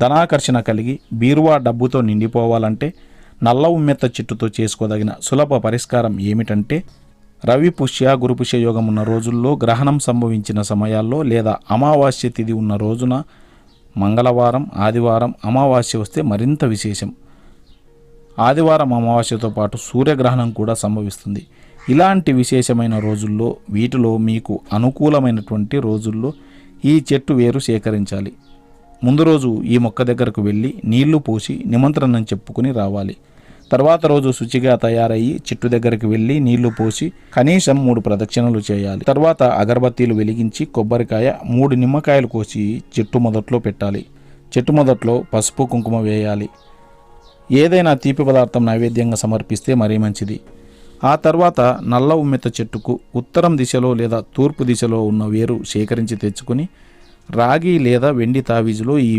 ధనాకర్షణ కలిగి బీరువా డబ్బుతో నిండిపోవాలంటే నల్ల ఉమ్మెత్త చెట్టుతో చేసుకోదగిన సులభ పరిష్కారం ఏమిటంటే రవి పుష్య గురుపుష్య యోగం ఉన్న రోజుల్లో గ్రహణం సంభవించిన సమయాల్లో లేదా అమావాస్య తిథి ఉన్న రోజున మంగళవారం ఆదివారం అమావాస్య వస్తే మరింత విశేషం. ఆదివారం అమావాస్యతో పాటు సూర్యగ్రహణం కూడా సంభవిస్తుంది. ఇలాంటి విశేషమైన రోజుల్లో వీటిలో మీకు అనుకూలమైనటువంటి రోజుల్లో ఈ చెట్టు వేరు సేకరించాలి. ముందు రోజు ఈ మొక్క దగ్గరకు వెళ్ళి నీళ్ళు పోసి నిమంత్రణం చెప్పుకుని రావాలి. తర్వాత రోజు శుచిగా తయారయ్యి చెట్టు దగ్గరికి వెళ్ళి నీళ్ళు పోసి కనీసం మూడు ప్రదక్షిణలు చేయాలి. తర్వాత అగరబత్తీలు వెలిగించి కొబ్బరికాయ మూడు నిమ్మకాయలు కోసి చెట్టు మొదట్లో పెట్టాలి. చెట్టు మొదట్లో పసుపు కుంకుమ వేయాలి. ఏదైనా తీపి పదార్థం నైవేద్యంగా సమర్పిస్తే మరీ మంచిది. ఆ తర్వాత నల్ల ఉమ్మెత్త చెట్టుకు ఉత్తరం దిశలో లేదా తూర్పు దిశలో ఉన్న వేరు సేకరించి తెచ్చుకొని రాగి లేదా వెండి తావీజులో ఈ